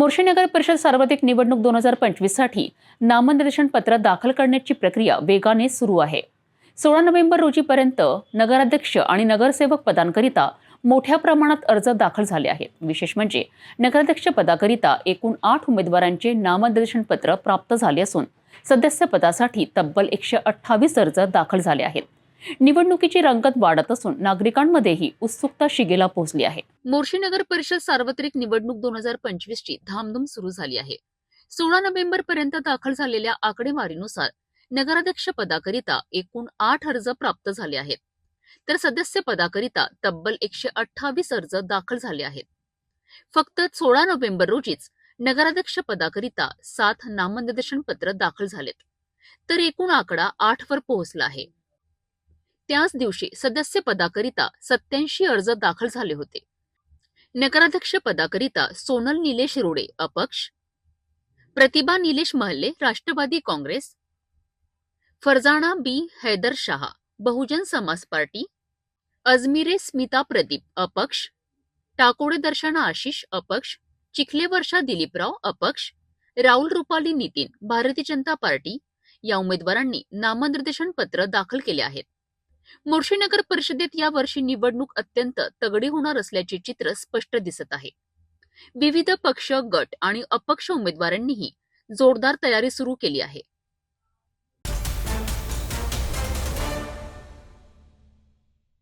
मोर्शी नगर परिषद सार्वत्रिक निवडणूक दोन हजार पंचवीससाठी नामनिर्देशन पत्र दाखल करण्याची प्रक्रिया वेगाने सुरू आहे. सोळा नोव्हेंबर रोजीपर्यंत नगराध्यक्ष आणि नगरसेवक पदांकरिता मोठ्या प्रमाणात अर्ज दाखल झाले आहेत. विशेष म्हणजे नगराध्यक्ष पदाकरिता एकूण आठ उमेदवारांचे नामनिर्देशन पत्र प्राप्त झाले असून सदस्य पदासाठी तब्बल एकशे अठ्ठावीस अर्ज दाखल झाले आहेत. निवडणुकीची रंगत वाढत असून नागरिकांमध्येही उत्सुकता शिगेला पोहोचली आहे. मोर्शी नगर परिषद सार्वत्रिक निवडणूक दोन हजार पंचवीस ची धामधूम सुरू झाली आहे. सोळा नोव्हेंबर पर्यंत दाखल झालेल्या आकडेवारीनुसार नगराध्यक्ष पदाकरिता एकूण आठ अर्ज प्राप्त झाले आहेत. तर सदस्य पदाकरिता तब्बल एकशे अठ्ठावीस अर्ज दाखल झाले आहेत. फक्त सोळा नोव्हेंबर रोजीच नगराध्यक्ष पदाकरिता सात नामनिर्देशन पत्र दाखल झालेत. तर एकूण आकडा आठ वर पोहोचला आहे. त्याच दिवशी सदस्य पदाकरिता सत्याऐंशी अर्ज दाखल झाले होते. नगराध्यक्ष पदाकरिता सोनल निलेश रोडे अपक्ष प्रतिभा निलेश महल्ले राष्ट्रवादी काँग्रेस फरजाना बी हैदर शहा बहुजन समाज पार्टी अजमिरे स्मिता प्रदीप अपक्ष टाकोडे दर्शना आशिष अपक्ष चिखले वर्षा दिलीपराव अपक्ष राहुल रुपाली नितीन भारतीय जनता पार्टी या उमेदवारांनी नामनिर्देशन पत्र दाखल केले आहेत. मोर्शी नगर परिषदेत या वर्षी निवडणूक अत्यंत तगडी होणार असल्याचे चित्र स्पष्ट दिसत आहे. विविध पक्ष गट आणि अपक्ष उमेदवारांनीही जोरदार तयारी सुरू केली आहे.